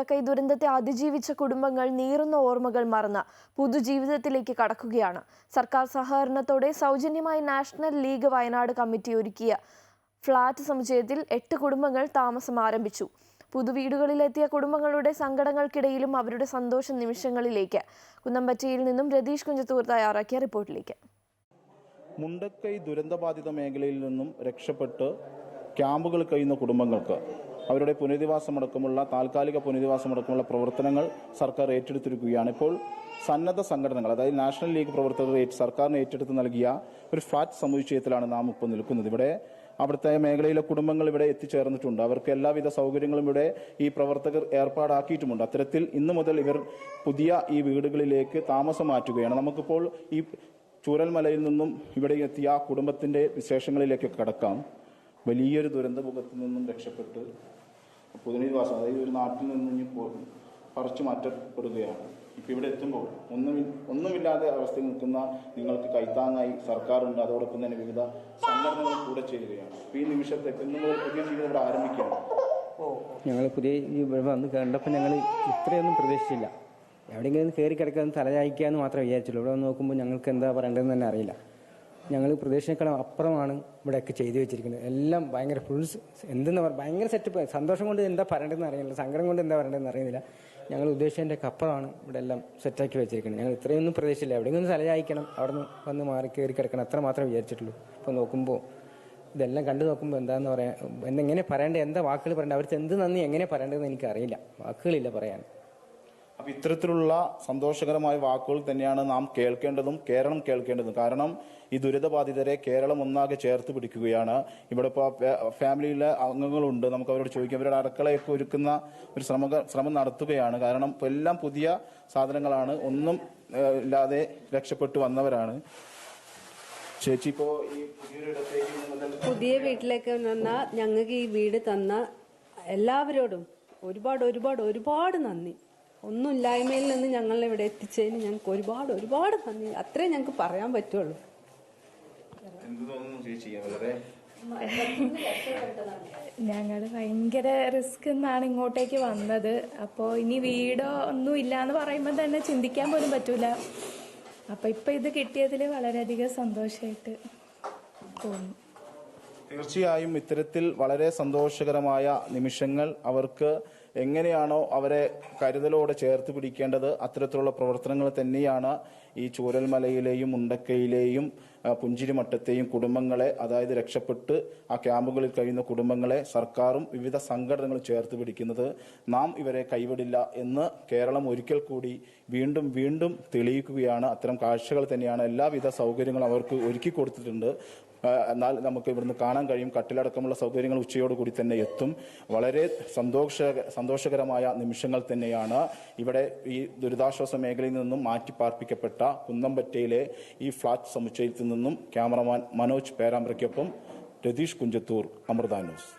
മുണ്ടക്കൈ ദുരന്തത്തെ അതിജീവിച്ച കുടുംബങ്ങൾ നീറുന്ന ഓർമ്മകൾ മറന്ന് പുതുജീവിതത്തിലേക്ക് കടക്കുകയാണ്. സർക്കാർ സഹകരണത്തോടെ സൗജന്യമായി നാഷണൽ ലീഗ് വയനാട് കമ്മിറ്റി ഒരുക്കിയ ഫ്ളാറ്റ് സമുച്ചയത്തിൽ എട്ട് കുടുംബങ്ങൾ താമസം ആരംഭിച്ചു. പുതുവീടുകളിലെത്തിയ കുടുംബങ്ങളുടെ സങ്കടങ്ങൾക്കിടയിലും അവരുടെ സന്തോഷ നിമിഷങ്ങളിലേക്ക്. കുന്നമ്പറ്റയിൽ നിന്നും രതീഷ് കുഞ്ചത്തൂർ തയ്യാറാക്കിയ റിപ്പോർട്ടിലേക്ക്. മുണ്ടക്കൈ ദുരന്തബാധിത മേഖലയിൽ നിന്നും രക്ഷപ്പെട്ട് ക്യാമ്പുകൾ കഴിയുന്ന കുടുംബങ്ങൾക്ക് അവരുടെ പുനരധിവാസമടക്കമുള്ള താൽക്കാലിക പുനരധിവാസമടക്കമുള്ള പ്രവർത്തനങ്ങൾ സർക്കാർ ഏറ്റെടുത്തിരിക്കുകയാണ്. ഇപ്പോൾ സന്നദ്ധ സംഘടനകൾ അതായത് നാഷണൽ ലീഗ് പ്രവർത്തകർ സർക്കാരിന് ഏറ്റെടുത്ത് നൽകിയ ഒരു ഫ്ലാറ്റ് സമുച്ചയത്തിലാണ് നാം ഇപ്പോൾ നിൽക്കുന്നത്. ഇവിടെ അവിടുത്തെ മേഖലയിലെ കുടുംബങ്ങൾ ഇവിടെ എത്തിച്ചേർന്നിട്ടുണ്ട്. അവർക്ക് എല്ലാവിധ സൗകര്യങ്ങളും ഇവിടെ ഈ പ്രവർത്തകർ ഏർപ്പാടാക്കിയിട്ടുമുണ്ട്. അത്തരത്തിൽ ഇന്നു മുതൽ ഇവർ പുതിയ ഈ വീടുകളിലേക്ക് താമസം മാറ്റുകയാണ്. നമുക്കിപ്പോൾ ഈ ചൂരൽമലയിൽ നിന്നും ഇവിടെ എത്തിയ ആ കുടുംബത്തിന്റെ വിശേഷങ്ങളിലേക്ക് കടക്കാം. വലിയൊരു ദുരന്തമുഖത്തു നിന്നും രക്ഷപ്പെട്ട് പുതുനിവാസം അതായത് ഒരു നാട്ടിൽ നിന്ന് ഇനി പറിച്ചു മാറ്റപ്പെടുകയാണ്. ഇപ്പം ഇവിടെ എത്തുമ്പോൾ ഒന്നും ഒന്നുമില്ലാതെ അവസ്ഥയിൽ നിൽക്കുന്ന നിങ്ങൾക്ക് കൈത്താങ്ങായി സർക്കാരുണ്ട്. അതോടൊപ്പം തന്നെ വിവിധ സംഘടനകൾ കൂടെ ചെയ്യുകയാണ് അപ്പം ഈ നിമിഷത്തെ ഇന്ന് മുതൽ പുതിയ ജീവിതം ഇവിടെ ആരംഭിക്കുകയാണ്. ഞങ്ങൾ പുതിയ വന്ന് കണ്ടപ്പോൾ ഞങ്ങൾ ഇത്രയൊന്നും പ്രതീക്ഷിച്ചില്ല. എവിടെയെങ്കിലും കയറി കിടക്കാൻ തലചായ്ക്കാന്ന് മാത്രമേ വിചാരിച്ചുള്ളൂ. ഇവിടെ വന്ന് നോക്കുമ്പോൾ ഞങ്ങൾക്ക് എന്താ പറയേണ്ടതെന്ന് തന്നെ അറിയില്ല. ഞങ്ങൾ പ്രതീക്ഷിക്കണം അപ്പുറമാണ് ഇവിടെയൊക്കെ ചെയ്തു വെച്ചിരിക്കുന്നത്. എല്ലാം ഭയങ്കര ഫുൾ എന്തെന്ന് പറയുക ഭയങ്കര സെറ്റപ്പ് സന്തോഷം കൊണ്ട് എന്താ പറയേണ്ടതെന്ന് അറിയില്ല. സങ്കടം കൊണ്ട് എന്താ പറയേണ്ടതെന്ന് അറിയുന്നില്ല. ഞങ്ങൾ ഉദ്ദേശിച്ചതിന്റെ അപ്പുറമാണ് ഇവിടെ എല്ലാം സെറ്റാക്കി വെച്ചിരിക്കുന്നത്. ഞങ്ങൾ ഇത്രയൊന്നും പ്രതീക്ഷിച്ചില്ല. എവിടെയെങ്കിലും തലചായ്ക്കണം അവിടെ നിന്ന് വന്ന് മാറി കയറി കിടക്കണം. അത്ര മാത്രമേ വിചാരിച്ചിട്ടുള്ളൂ. ഇപ്പോൾ നോക്കുമ്പോൾ ഇതെല്ലാം കണ്ടു നോക്കുമ്പോൾ എന്താന്ന് പറയാ എന്നെങ്ങനെ പറയേണ്ടത് എന്താ വാക്കുകൾ പറയേണ്ടത് അവർക്ക് എന്ത് നന്ദി എങ്ങനെ പറയേണ്ടതെന്ന് എനിക്കറിയില്ല. വാക്കുകളില്ല പറയാൻ. അപ്പൊ ഇത്തരത്തിലുള്ള സന്തോഷകരമായ വാക്കുകൾ തന്നെയാണ് നാം കേൾക്കേണ്ടതും കേരളം കേൾക്കേണ്ടതും. കാരണം ഈ ദുരിതബാധിതരെ കേരളം ഒന്നാകെ ചേർത്ത് പിടിക്കുകയാണ്. ഇവിടെ ഇപ്പോൾ ഫാമിലിയിലെ അംഗങ്ങളുണ്ട്. നമുക്ക് അവരോട് ചോദിക്കാം. അവരുടെ അടുക്കളയൊക്കെ ഒരുക്കുന്ന ഒരു ശ്രമ ശ്രമം നടത്തുകയാണ്. കാരണം എല്ലാം പുതിയ സാധനങ്ങളാണ്. ഒന്നും ഇല്ലാതെ രക്ഷപ്പെട്ടു വന്നവരാണ്. ചേച്ചി ഇപ്പോ ഈ പുതിയ വീട്ടിലേക്ക് ഞങ്ങൾക്ക് ഈ വീട് തന്ന എല്ലാവരോടും ഒരുപാട് ഒരുപാട് ഒരുപാട് നന്ദി. ഒന്നുമില്ലായ്മയിൽ നിന്ന് ഞങ്ങളെ ഇവിടെ എത്തിച്ചതിന് ഞങ്ങൾക്ക് ഒരുപാട് ഒരുപാട് നന്ദി. അത്രേ ഞങ്ങൾക്ക് പറയാൻ പറ്റുള്ളൂ. എന്ത് തോന്നുന്നു ചേച്ചി? വളരെ ഞങ്ങൾ ഭയങ്കര റിസ്ക് എന്നാണ് ഇങ്ങോട്ടേക്ക് വന്നത്. അപ്പോൾ ഇനി വീടോ ഒന്നും ഇല്ല എന്ന് പറയുമ്പോൾ തന്നെ ചിന്തിക്കാൻ പോലും പറ്റൂല. അപ്പോൾ ഇപ്പം ഇത് കിട്ടിയതിൽ വളരെയധികം സന്തോഷമായിട്ട് തോന്നുന്നു തീർച്ചയായും ഇത്തരത്തിൽ വളരെ സന്തോഷകരമായ നിമിഷങ്ങൾ അവർക്ക് എങ്ങനെയാണോ അവരെ കരുതലോടെ ചേർത്ത് പിടിക്കേണ്ടത് അത്തരത്തിലുള്ള പ്രവർത്തനങ്ങൾ തന്നെയാണ് ഈ ചൂരൽമലയിലെയും മുണ്ടക്കയിലെയും പുഞ്ചിരിമട്ടത്തെയും കുടുംബങ്ങളെ അതായത് രക്ഷപ്പെട്ട് ആ ക്യാമ്പുകളിൽ കഴിയുന്ന കുടുംബങ്ങളെ സർക്കാരും വിവിധ സംഘടനകളും ചേർത്ത് പിടിക്കുന്നത് നാം ഇവരെ കൈവിടില്ല എന്ന് കേരളം ഒരിക്കൽ കൂടി വീണ്ടും വീണ്ടും തെളിയിക്കുകയാണ്. അത്തരം കാഴ്ചകൾ തന്നെയാണ് എല്ലാവിധ സൗകര്യങ്ങളും അവർക്ക് ഒരുക്കി കൊടുത്തിട്ടുണ്ട്. എന്നാൽ നമുക്ക് ഇവിടുന്ന് കാണാൻ കഴിയും. കട്ടിലടക്കമുള്ള സൗകര്യങ്ങൾ ഉച്ചയോടുകൂടി തന്നെ എത്തും. വളരെ സന്തോഷ സന്തോഷകരമായ നിമിഷങ്ങൾ തന്നെയാണ് ഇവിടെ ഈ ദുരിതാശ്വാസ മേഖലയിൽ നിന്നും മാറ്റിപ്പാർപ്പിക്കപ്പെട്ട കുന്നമ്പറ്റയിലെ ഈ ഫ്ളാറ്റ് സമുച്ചയത്തിൽ നിന്നും ക്യാമറമാൻ മനോജ് പേരാമ്പ്രയ്ക്കൊപ്പം രതീഷ് കുഞ്ചത്തൂർ അമൃത ന്യൂസ്.